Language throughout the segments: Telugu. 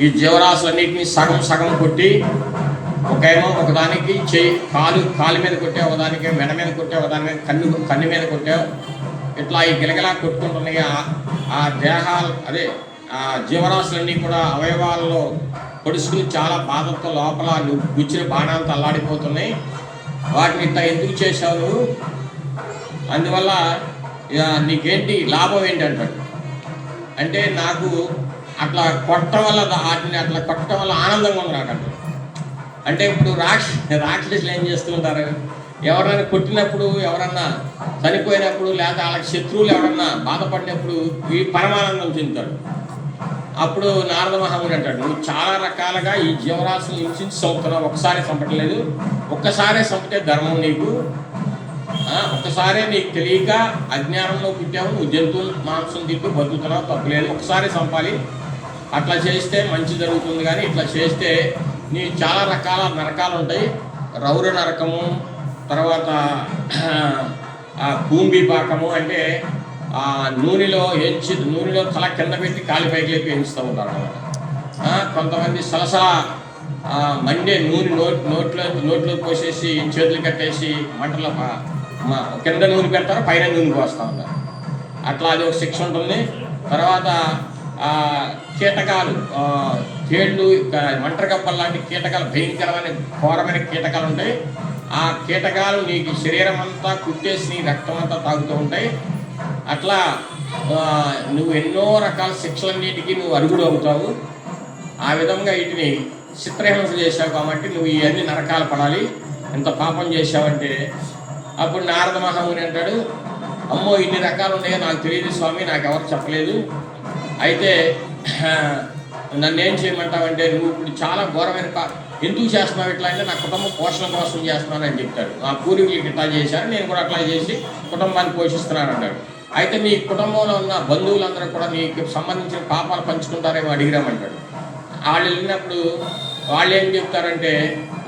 ఈ జీవరాశులన్నింటినీ సగం సగం కొట్టి ఒకేమో ఒకదానికి చేయి కాలు కాలు మీద కొట్టే ఒకదానికి మెడ మీద కొట్టే ఒకదాని మీద కన్ను కన్ను మీద కొట్టావు ఇట్లా ఈ గిలగిలా కొట్టుకుంటున్నాయి. ఆ- దేహాలు అదే ఆ జీవరాశులన్నీ కూడా అవయవాల్లో పొడుచుకుని చాలా బాధతో లోపల గుచ్చిన బాణాలతో అల్లాడిపోతున్నాయి. వాటిని ఇట్లా ఎందుకు చేశావు అందువల్ల ఇక నీకేంటి లాభం ఏంటి అంటాడు అంటే నాకు అట్లా కొట్టడం వల్ల వాటిని అట్లా కొట్టడం వల్ల ఆనందంగా ఉంది నాకు అంటే ఇప్పుడు రాక్ష రాక్షసులు ఏం చేస్తూ ఉంటారు ఎవరైనా కొట్టినప్పుడు ఎవరన్నా చనిపోయినప్పుడు లేదా వాళ్ళకి శత్రువులు ఎవరన్నా బాధపడినప్పుడు ఈ పరమానందం చెందుతాడు అప్పుడు నారద మహాముని అంటాడు నువ్వు చాలా రకాలుగా ఈ జీవరాశులు హింసించి చదువుతున్నావు ఒకసారి చంపట్లేదు. ఒక్కసారే చంపితే ధర్మం నీకు. ఒక్కసారే నీకు తెలియక అజ్ఞానంలో పుట్టావు. నువ్వు జంతువులు మాంసం తిప్పి బతుకుతున్నావు. తప్పలేదు. ఒకసారి చంపాలి. అట్లా చేస్తే మంచి జరుగుతుంది కానీ ఇట్లా చేస్తే నీ చాలా రకాల నరకాలు ఉంటాయి. రౌర నరకము తర్వాత కూంబి పాకము అంటే ఆ నూనెలో ఎంచి నూనెలో తల కింద పెట్టి కాలిపైకి లేపి ఎంచుతూ ఉంటారు కొంతమంది సలసలా మండే నూనె నోట్ నోట్లో నోట్లో పోసేసి చేతులు కట్టేసి మంటలో కింద నూనె పెడతారు పైన నూనె పోస్తూ ఉంటారు. అట్లా అది ఒక శిక్ష ఉంటుంది. తర్వాత కీటకాలు చేళ్ళు తేళ్ళు లాంటి కీటకాలు భయంకరమైన ఘోరమైన కీటకాలు ఉంటాయి. ఆ కీటకాలు నీకు శరీరం అంతా కుట్టేసి నీ రక్తం అంతా తాగుతూ ఉంటాయి. అట్లా నువ్వు ఎన్నో రకాల శిక్షలన్నిటికీ నువ్వు అరుగుడు అవుతావు. ఆ విధంగా వీటిని చిత్రహింస చేశావు కాబట్టి నువ్వు ఇవన్నీ నరకాలు పడాలి. ఎంత పాపం చేశావంటే అప్పుడు నారద మహాముని అంటాడు అమ్మో ఇన్ని రకాలు ఉన్నాయో నాకు తెలియదు స్వామి నాకు ఎవరు చెప్పలేదు. అయితే నన్ను ఏం చేయమంటావంటే నువ్వు ఇప్పుడు చాలా ఘోరమైన ఎందుకు చేస్తున్నావు ఇట్లా అంటే నా కుటుంబం పోషణ కోసం చేస్తున్నాను అని చెప్తాడు. నా పూర్వీకులకి ఇట్లా చేశారు నేను కూడా అట్లా చేసి కుటుంబాన్ని పోషిస్తున్నాను అన్నాడు. అయితే నీ కుటుంబంలో ఉన్న బంధువులందరూ కూడా నీకు సంబంధించిన పాపాలు పంచుకుంటారేమో అడిగిరామంటాడు వాళ్ళు వెళ్ళినప్పుడు వాళ్ళు ఏం చెప్తారంటే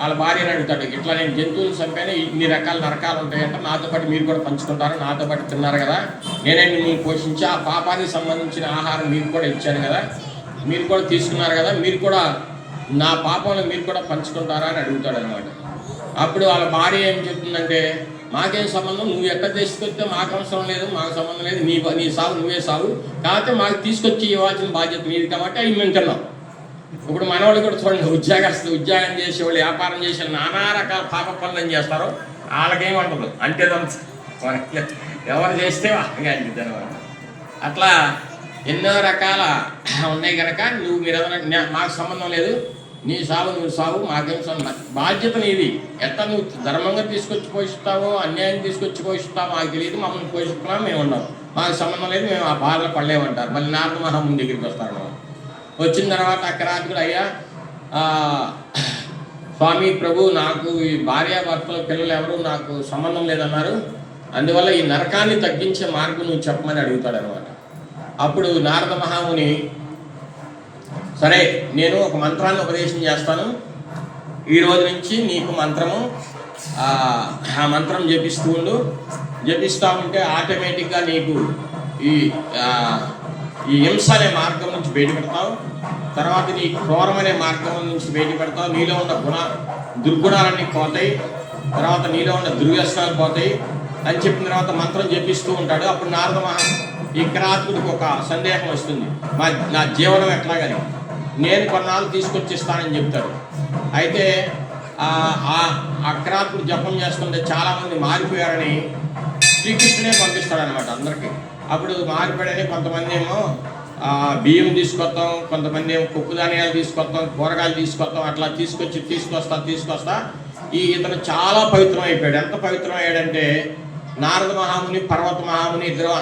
వాళ్ళ భార్యను అడుగుతాడు ఇట్లా నేను జంతువులు చంపాను ఇన్ని రకాల నరకాలు ఉంటాయంట నాతో పాటు మీరు కూడా పంచుకుంటారు నాతో పాటు తిన్నారు కదా నేనే మిమ్మల్ని పోషించి ఆ పాపానికి సంబంధించిన ఆహారం మీకు కూడా ఇచ్చాను కదా మీరు కూడా తీసుకున్నారు కదా మీరు కూడా నా పాపంలో మీరు కూడా పంచుకుంటారా అని అడుగుతాడు అనమాట అప్పుడు వాళ్ళ భార్య ఏం చెప్తుందంటే మాకేం సంబంధం నువ్వు ఎక్కడ తీసుకొస్తే మాకు అవసరం లేదు మాకు సంబంధం లేదు నీ నీ సాగు నువ్వే సాగు కాకపోతే మాకు తీసుకొచ్చి ఇవ్వాల్సిన బాధ్యత నీది కాబట్టి అవి మేము తిన్నాం. ఇప్పుడు మనవాళ్ళు కూడా చూడండి ఉద్యోగస్తులు ఉద్యోగం చేసేవాళ్ళు వ్యాపారం చేసే నానా రకాల పాప పనులు చేస్తారు. వాళ్ళకేం ఉండదు అంటే ఎవరు చేస్తే వాళ్ళకి అంటుంది అనమాట అట్లా ఎన్నో రకాల ఉన్నాయి కనుక నువ్వు మీరు ఏదైనా మాకు సంబంధం లేదు. నీ సాగు నువ్వు సాగు మాకేం సంబంధం బాధ్యత నీది. ఎంత నువ్వు ధర్మంగా తీసుకొచ్చి పోషిస్తావో అన్యాయం తీసుకొచ్చి పోషిస్తావో మాకు తెలియదు. మమ్మల్ని పోషిస్తున్నాం మేము ఉన్నాం. మాకు సంబంధం లేదు. మేము ఆ బాధలు పడలేమంటారు. మళ్ళీ నారద మహాముని దగ్గరికి వస్తారు వచ్చిన తర్వాత అక్కరాజుకుడు అయ్యా స్వామి ప్రభు నాకు ఈ భార్యాభర్తలు పిల్లలు ఎవరు నాకు సంబంధం లేదన్నారు. అందువల్ల ఈ నరకాన్ని తగ్గించే మార్గం నువ్వు చెప్పమని అడుగుతాడు అనమాట అప్పుడు నారద మహాముని సరే నేను ఒక మంత్రాన్ని ఉపదేశం చేస్తాను. ఈ రోజు నుంచి నీకు మంత్రము ఆ మంత్రం జపిస్తూ ఉండు. జపిస్తూ ఉంటే ఆటోమేటిక్గా నీకు ఈ ఈ హింస అనే మార్గం నుంచి బయటపెడతావు తర్వాత నీ క్రూరం అనే మార్గం నుంచి బయటపెడతావు నీలో ఉన్న గుణ దుర్గుణాలన్నీ పోతాయి. తర్వాత నీలో ఉన్న దుర్వ్యసనాలు పోతాయి. అని చెప్పిన తర్వాత మంత్రం జపిస్తూ ఉంటాడు. అప్పుడు నారద మహా ఈ కిరాతకుడికి ఒక సందేహం వస్తుంది. మా నా జీవనం ఎట్లాగని. నేను కొన్నాళ్ళు తీసుకొచ్చిస్తానని చెప్తాడు. అయితే ఆ ఆ కిరాతకుడు జపం చేస్తుంటే చాలామంది మారిపోయారని శ్రీకృష్ణుడే పంపిస్తాడు అనమాట అందరికీ. అప్పుడు మారిపోయాడని కొంతమంది ఏమో బియ్యం తీసుకొస్తాం కొంతమంది ఏమో పప్పు ధాన్యాలు తీసుకొస్తాం కూరగాయలు తీసుకొస్తాం అట్లా తీసుకొచ్చి తీసుకొస్తా తీసుకొస్తా. ఈ ఇతను చాలా పవిత్రం అయిపోయాడు. ఎంత పవిత్రం అయ్యాడంటే నారద మహాముని పర్వత మహాముని ఇద్దరు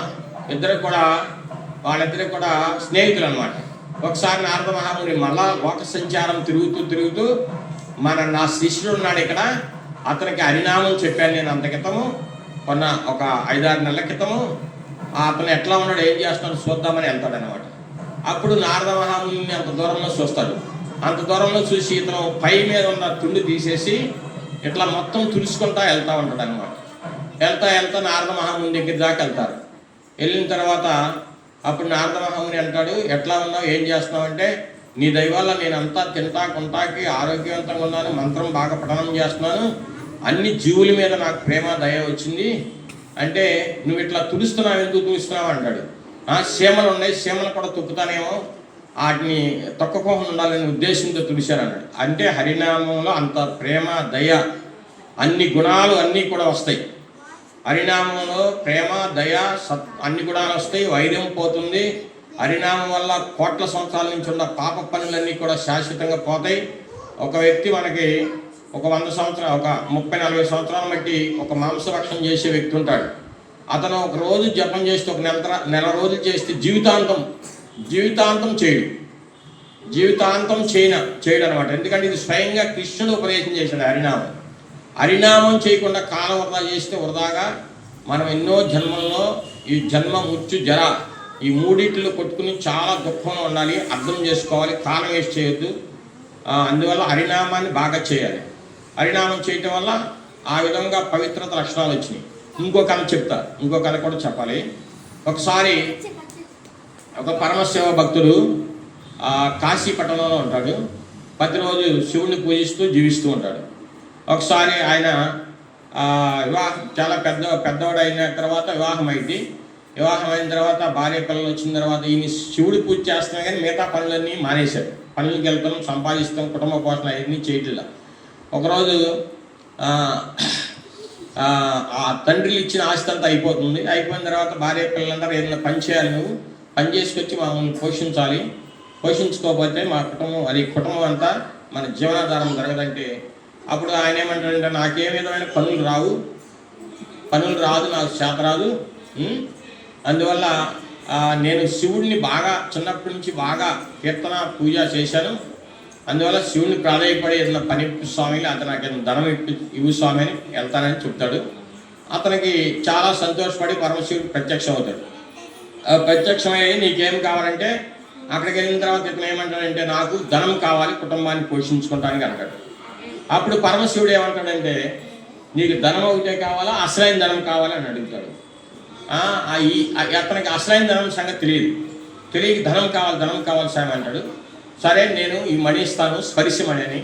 ఇద్దరు కూడా వాళ్ళిద్దరు కూడా స్నేహితులు అనమాట ఒకసారి నారద మహాముని మళ్ళా లోక సంచారం తిరుగుతూ తిరుగుతూ మన నా శిష్యుడు ఉన్నాడు ఇక్కడ. అతనికి హరినామం చెప్పాను నేను అంత క్రితము. కొన్న ఒక ఐదారు నెలల క్రితము. అతను ఎట్లా ఉన్నాడు ఏం చేస్తాడు చూద్దామని వెళ్తాడు అనమాట అప్పుడు నారద మహాముని అంత దూరంలో చూస్తాడు. అంత దూరంలో చూసి ఇతను పై మీద ఉన్న తుండి తీసేసి ఇట్లా మొత్తం తుడుచుకుంటా వెళ్తా ఉంటాడు అనమాట వెళ్తా వెళ్తా నారద మహాముని దగ్గర దాకా వెళ్తారు. వెళ్ళిన తర్వాత అప్పుడు నారద మహాముని అంటాడు ఎట్లా ఉన్నావు? ఏం చేస్తున్నావు? అంటే నీ దయ నేనంతా నేను అంతా తింటా కొంటాకి ఆరోగ్యవంతంగా ఉన్నాను మంత్రం బాగా పఠనం చేస్తున్నాను. అన్ని జీవుల మీద నాకు ప్రేమ దయ వచ్చింది. అంటే నువ్వు ఇట్లా తుడుస్తున్నావు ఎందుకు తుడుస్తున్నావు అంటాడు. సీమలు ఉన్నాయి సీమలు కూడా తొక్కుతానేమో. వాటిని తొక్కకోకుండా ఉండాలనే ఉద్దేశంతో తుడిశారు అన్నాడు. అంటే హరినామంలో అంత ప్రేమ దయ అన్ని గుణాలు అన్నీ కూడా వస్తాయి. హరినామంలో ప్రేమ దయ సత్ అన్ని గుణాలు వస్తాయి వైద్యం పోతుంది. హరినామం వల్ల కోట్ల సంవత్సరాల నుంచి ఉన్న పాప పనులన్నీ కూడా శాశ్వతంగా పోతాయి. ఒక వ్యక్తి మనకి ఒక వంద సంవత్సరాలు ఒక ముప్పై నలభై సంవత్సరాలు బట్టి ఒక మాంసభక్షణం చేసే వ్యక్తి ఉంటాడు. అతను ఒక రోజు జపం చేస్తే ఒక నెల నెల రోజులు చేస్తే జీవితాంతం జీవితాంతం చేయడు. జీవితాంతం చేయన చేయడం అనమాట ఎందుకంటే ఇది స్వయంగా కృష్ణుడు ఉపదేశం చేశాడు హరినామం. హరినామం చేయకుండా కాలం వృధా చేస్తే వృధాగా మనం ఎన్నో జన్మల్లో ఈ జన్మ ముచ్చు జర ఈ మూడిట్లో కొట్టుకుని చాలా దుఃఖంలో ఉండాలి అర్థం చేసుకోవాలి కాలం వేస్ట్ చేయొద్దు. అందువల్ల హరినామాన్ని బాగా చేయాలి. హరినామం చేయటం వల్ల ఆ విధంగా పవిత్రత లక్షణాలు వచ్చినాయి. ఇంకో కథ చెప్తా. ఇంకో కథ కూడా చెప్పాలి. ఒకసారి ఒక పరమశివ భక్తుడు కాశీ పట్టణంలో ఉంటాడు. ప్రతిరోజు శివుణ్ణి పూజిస్తూ జీవిస్తూ ఉంటాడు. ఒకసారి ఆయన వివాహం చాలా పెద్ద పెద్దవాడు అయిన తర్వాత వివాహం అయింది. వివాహం అయిన తర్వాత భార్య పిల్లలు వచ్చిన తర్వాత ఈయన శివుడి పూజ చేస్తున్నా కానీ మిగతా పనులన్నీ మానేశారు పనులకు వెళ్తాం సంపాదిస్తాం కుటుంబ పోషణ అవన్నీ చేయట్లేదు. ఒకరోజు ఆ, తండ్రిలు ఇచ్చిన ఆస్తి అంతా అయిపోతుంది. అయిపోయిన తర్వాత భార్య పిల్లలందరూ ఏదైనా పని చేయాలి నువ్వు పని చేసుకొచ్చి మమ్మల్ని పోషించాలి. పోషించుకోకపోతే మా కుటుంబం అది కుటుంబం అంతా మన జీవనాధారం జరగదంటే. అప్పుడు ఆయన ఏమంటాడంటే నాకే విధమైన పనులు రావు. పనులు రాదు నాకు చేత రాదు. అందువల్ల నేను శివుడిని బాగా చిన్నప్పటి నుంచి బాగా కీర్తన పూజ చేశాను. అందువల్ల శివుడిని ప్రాధాయపడి ఇట్లా పని స్వామి అతను నాకు ధనం ఇప్పి ఇవ్వు స్వామి అని వెళ్తానని చెప్తాడు. అతనికి చాలా సంతోషపడి పరమశివుడు ప్రత్యక్షం అవుతాడు. ప్రత్యక్షమయ్యి నీకేం కావాలంటే అక్కడికి వెళ్ళిన తర్వాత ఇతను ఏమంటాడంటే నాకు ధనం కావాలి కుటుంబాన్ని పోషించుకుంటానికి అంటాడు. అప్పుడు పరమశివుడు ఏమంటాడంటే నీకు ధనం ఒకటే కావాలా అసలైన ధనం కావాలా అని అడుగుతాడు. అతనికి అసలైన ధనం సంగతి తెలియదు. తెలియక ధనం కావాలి ధనం కావాలి సార్ అంటాడు. సరే నేను ఈ మణి ఇస్తాను స్పరిశమణి అని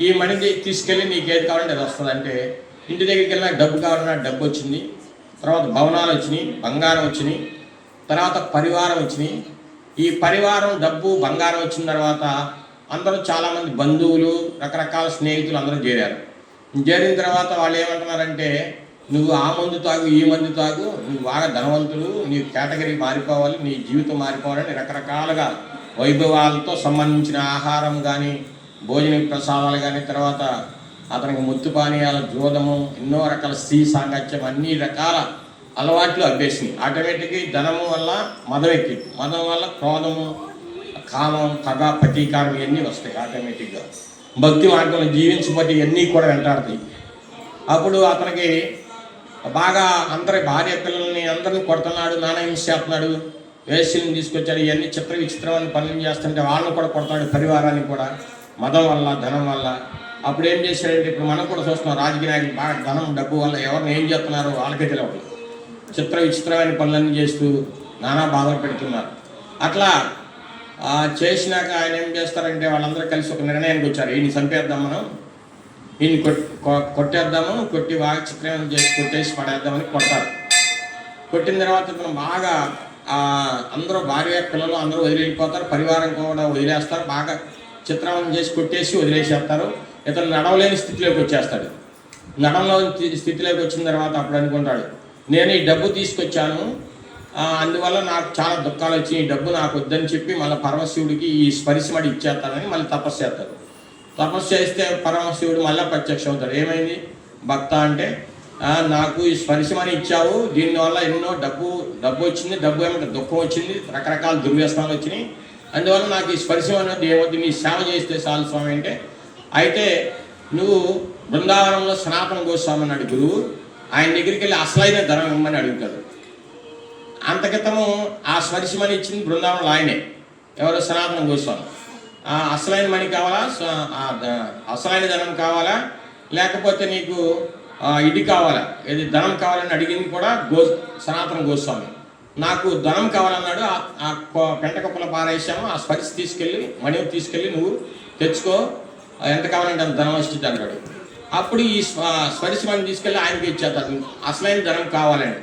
ఈ మణి తీసుకెళ్ళి నీకు ఏది కావాలంటే అది వస్తుంది అంటే ఇంటి దగ్గరికి వెళ్ళిన డబ్బు కావాలన్నా డబ్బు వచ్చింది తర్వాత భవనాలు వచ్చినాయి బంగారం వచ్చినాయి తర్వాత పరివారం వచ్చినాయి. ఈ పరివారం డబ్బు బంగారం వచ్చిన తర్వాత అందరూ చాలామంది బంధువులు రకరకాల స్నేహితులు అందరూ చేరారు. చేరిన తర్వాత వాళ్ళు ఏమంటున్నారంటే నువ్వు ఆ మందు తాగు ఈ మందు తాగు నువ్వు బాగా ధనవంతుడు నీ కేటగిరీ మారిపోవాలి నీ జీవితం మారిపోవాలని రకరకాలుగా వైభవాలతో సంబంధించిన ఆహారం కానీ భోజన ప్రసాదాలు కానీ తర్వాత అతనికి ముత్తు పానీయాల జోదము ఎన్నో రకాల స్త్రీ సాంగత్యం అన్ని రకాల అలవాట్లు అభ్యసింది. ఆటోమేటిక్గా ధనము వల్ల మదం ఎక్కి మదం వల్ల క్రోధము కామం పగ ప్రతీకారం ఇవన్నీ వస్తాయి ఆటోమేటిక్గా. భక్తి మార్గంలో జీవించబట్టి ఇవన్నీ కూడా వెంటాడుతాయి. అప్పుడు అతనికి బాగా అందరి భార్య పిల్లల్ని అందరిని కొడుతున్నాడు నాన్న హింస చేస్తున్నాడు? వేసుల్ని తీసుకొచ్చాడు. ఇవన్నీ చిత్ర విచిత్రమైన పనులు చేస్తుంటే వాళ్ళని కూడా కొడతాడు పరివారాన్ని కూడా మతం వల్ల ధనం వల్ల. అప్పుడు ఏం చేశాడంటే ఇప్పుడు మనం కూడా చూస్తున్నాం రాజకీయ నాయకులు బాగా ధనం డబ్బు వల్ల ఎవరిని ఏం చేస్తున్నారో? వాళ్ళకే తెలియదు చిత్ర విచిత్రమైన పనులన్నీ చేస్తూ నానా బాధలు పెడుతున్నారు. అట్లా చేసినాక ఆయన ఏం చేస్తారంటే వాళ్ళందరూ కలిసి ఒక నిర్ణయానికి వచ్చారు. ఈయన చంపేద్దాం మనం ఈయన కొ- కొట్టేద్దాము కొట్టి బాగా చిత్రం చేసి కొట్టేసి పడేద్దామని కొడతారు కొట్టిన తర్వాత మనం బాగా అందరూ భార్య పిల్లలు అందరూ వదిలిపోతారు పరివారం కూడా వదిలేస్తారు బాగా చిత్రం చేసి కొట్టేసి వదిలేసేస్తారు. ఇతను నడవలేని స్థితిలోకి వచ్చేస్తాడు. నడవలేని స్థితిలోకి వచ్చిన తర్వాత అప్పుడు అనుకుంటాడు నేను ఈ డబ్బు తీసుకొచ్చాను అందువల్ల నాకు చాలా దుఃఖాలు వచ్చి ఈ డబ్బు నాకు వద్దని చెప్పి మళ్ళీ పరమశివుడికి ఈ స్పరిశమడి ఇచ్చేస్తానని మళ్ళీ తపస్సు చేస్తాడు తపస్సు చేస్తే పరమశివుడు మళ్ళీ ప్రత్యక్షం అవుతాడు ఏమైంది? భక్త అంటే నాకు ఈ స్పరిశమని ఇచ్చావు. దీనివల్ల ఎన్నో డబ్బు డబ్బు వచ్చింది డబ్బు ఏమంటే దుఃఖం వచ్చింది రకరకాల దుర్వ్యసనాలు వచ్చినాయి. అందువల్ల నాకు ఈ స్పర్శం అనేది నీ సేవ చేస్తే చాలు స్వామి అంటే. అయితే నువ్వు బృందావనంలో సనాతన గోస్వామి అన్నాడు గురువు. ఆయన దగ్గరికి వెళ్ళి అసలైన ధనం ఇమ్మని అడుగుతాడు. అంతకితము ఆ స్పర్శమని ఇచ్చింది బృందావనంలో ఆయనే. ఎవరు? సనాతన గోస్వామి. ఆ అసలైన మణి కావాలా? అసలైన ధనం కావాలా? లేకపోతే నీకు ఇది కావాలి? ఏది ధనం కావాలని అడిగింది కూడా గో సనాతన గోస్వామి. నాకు ధనం కావాలన్నాడు ఆ- ఆ పెంట కుప్పల పారేసాము ఆ స్పరిశ తీసుకెళ్ళి మణి తీసుకెళ్ళి నువ్వు తెచ్చుకో ఎంత కావాలంటే అంత ధనం ఇస్తుంది అన్నాడు అప్పుడు ఈ స్పరిశ మణి తీసుకెళ్ళి ఆయనకి ఇచ్చేస్తాను అసలైన ధనం కావాలని.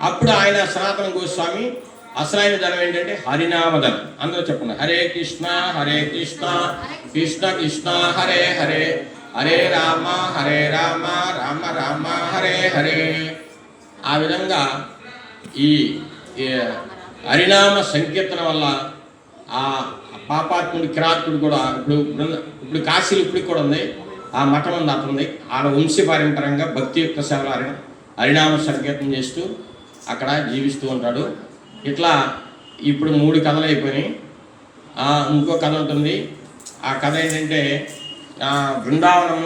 అప్పుడు ఆయన సనాతన గోస్వామి అసలైన ధనం ఏంటంటే హరినామధనం అందరూ చెప్పండి. హరే కృష్ణ హరే కృష్ణ కృష్ణ కృష్ణ హరే హరే. హరే రామ హరే రామ రామ రామ హరే హరే. ఆ విధంగా ఈ హరినామ సంకీర్తన వల్ల ఆ పాపాత్ముడు కిరాత్ముడు కూడా ఇప్పుడు ఇప్పుడు కాశీలు ఇప్పటికి కూడా ఉంది ఆ మఠం ఉంది ఆడ వాళ్ళ భక్తి యొక్క సేవలు హరి హరినామ సంకీర్తన చేస్తూ అక్కడ జీవిస్తూ ఉంటాడు. ఇట్లా ఇప్పుడు మూడు కథలు అయిపోయినాయి. ఇంకో కథ ఉంటుంది. ఆ కథ ఏంటంటే బృందావనంలో